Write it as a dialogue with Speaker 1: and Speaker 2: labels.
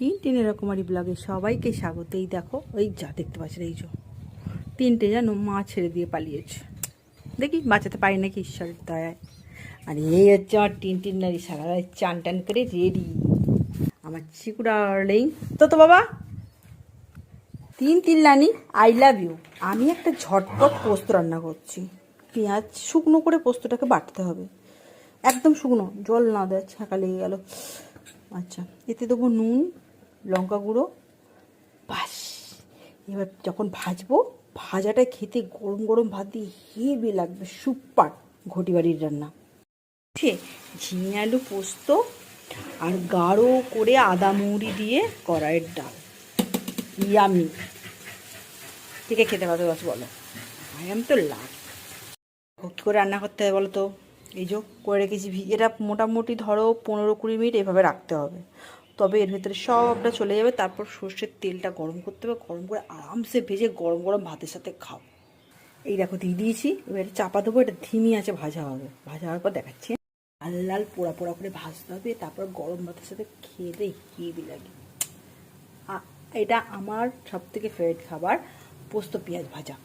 Speaker 1: তিন টিনের রকমারি ব্লগে সবাইকে স্বাগত এই দেখো। ওই যা দেখতে পাচ্ছেন এই যে। তিনটে যেন মা ছেড়ে দিয়ে পালিয়েছে। দেখি, বাঁচাতে পারি নাকি ঈশ্বরের দয়ায়। আর এই হচ্ছে আমার টিন টিন নারী সারা চান টান করে রেডি। আমার চিকু ডার্লিং। তো তো বাবা, তিন তিন লানি আই লাভ ইউ। আমি একটা ঝটপট পোস্ত রান্না করছি। পেঁয়াজ শুকনো করে পোস্তটাকে বাটতে হবে। একদম শুকনো, জল না দেয় ছাঁকা লেগে গেল। আচ্ছা এতে দেবো নুন লঙ্কা গুঁড়ো বাস এবার যখন ভাজবো, ভাজাটা খেতে গরম গরম ভাত দিয়ে হেভি লাগবে, সুপার ঘটি বাড়ির রান্না। ঠিক ঝিঙে আলু পোস্ত আর গাঢ় করে আদা মৌরি দিয়ে কড়াইয়ের ডাল। ইয়ামি। কে খেতে পারবে বাস বলো? আই এম তো লাভ কী করে রান্না করতে হবে বলো তো এই যে, করে রেখেছি এটা মোটামুটি ধরো পনেরো কুড়ি মিনিট এভাবে রাখতে হবে। তবে এর ভেতরে সবটা চলে যাবে। তারপর সর্ষের তেলটা গরম করতে হবে, গরম করে আরামসে ভেজে গরম গরম ভাতের সাথে খাও। এই দেখো, দিয়ে দিয়েছি। এবার চাপা দেবো, এটা ধিমি আছে, ভাজা হবে। ভাজা হওয়ার পর দেখাচ্ছি। লাল লাল পোড়া পোড়া করে ভাজতে হবে, তারপর গরম ভাতের সাথে দিয়ে হেভি লাগে এটা আমার সব থেকে ফেভারিট খাবার, পোস্ত পেঁয়াজ ভাজা।